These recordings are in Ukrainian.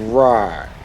Right.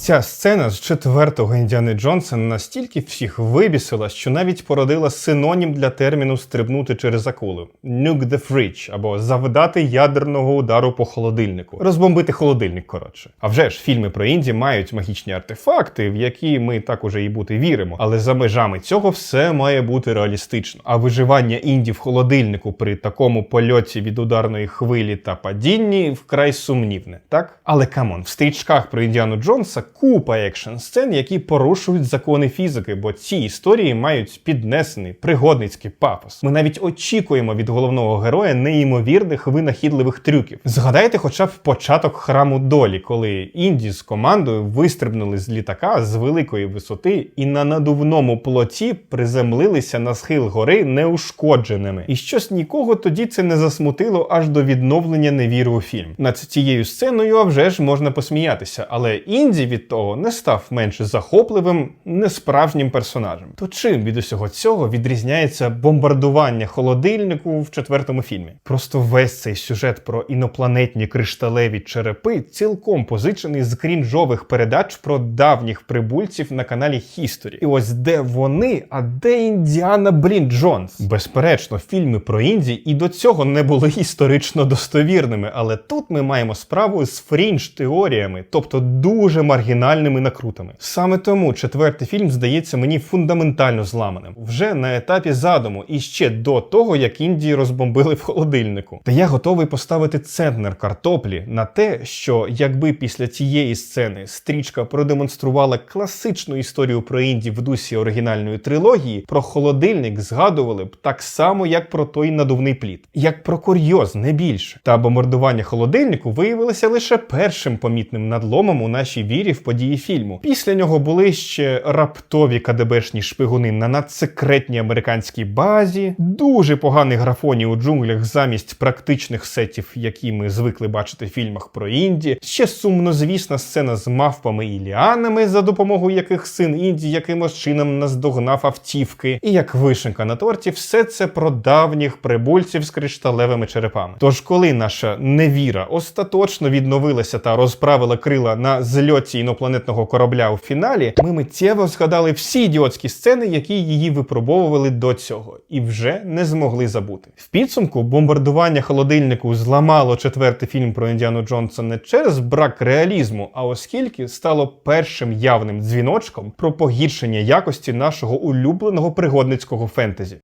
Ця сцена з четвертого Індіани Джонса настільки всіх вибісила, що навіть породила синонім для терміну стрибнути через акулу «nuke the fridge» або завдати ядерного удару по холодильнику, розбомбити холодильник. Коротше, а вже ж фільми про Інді мають магічні артефакти, в які ми так уже і бути віримо. Але за межами цього все має бути реалістично. А виживання Інді в холодильнику при такому польоті від ударної хвилі та падінні вкрай сумнівне, так? Але камон, в стрічках про Індіану Джонса купа екшн сцен, які порушують закони фізики, бо ці історії мають піднесений пригодницький пафос. Ми навіть очікуємо від головного героя неймовірних винахідливих трюків. Згадайте, хоча б початок храму долі, коли Інді з командою вистрибнули з літака з великої висоти і на надувному плоті приземлилися на схил гори неушкодженими. І щось нікого тоді це не засмутило аж до відновлення невіри у фільм. Над цією сценою вже ж можна посміятися, але Інді від того не став менш захопливим, несправжнім персонажем. То чим від усього цього відрізняється бомбардування холодильнику в четвертому фільмі? Просто весь цей сюжет про інопланетні кришталеві черепи цілком позичений з крінжових передач про давніх прибульців на каналі History. І ось де вони, а де Індіана Блін Джонс? Безперечно, фільми про Інді і до цього не були історично достовірними, але тут ми маємо справу з фрінж теоріями, тобто дуже маргінальними накрутами. Саме тому четвертий фільм здається мені фундаментально зламаним вже на етапі задуму і ще до того, як Індії розбомбили в холодильнику. Та я готовий поставити центнер картоплі на те, що якби після цієї сцени стрічка продемонструвала класичну історію про Інді в дусі оригінальної трилогії, про холодильник згадували б так само, як про той надувний плід, як про курйоз, не більше. Та бомбардування холодильнику виявилося лише першим помітним надломом у нашій вірі в події фільму. Після нього були ще раптові КДБшні шпигуни на надсекретній американській базі, дуже погані графоні у джунглях замість практичних сетів, які ми звикли бачити в фільмах про Інді. Ще сумнозвісна сцена з мавпами і ліанами, за допомогою яких син Інді якимось чином наздогнав автівки. І як вишенка на торті, все це про давніх прибульців з кришталевими черепами. Тож, коли наша невіра остаточно відновилася та розправила крила на зльоті інопланетного корабля у фіналі, ми миттєво згадали всі ідіотські сцени, які її випробовували до цього, і вже не змогли забути. В підсумку бомбардування холодильнику зламало четвертий фільм про Індіану Джонса не через брак реалізму, а оскільки стало першим явним дзвіночком про погіршення якості нашого улюбленого пригодницького фентезі.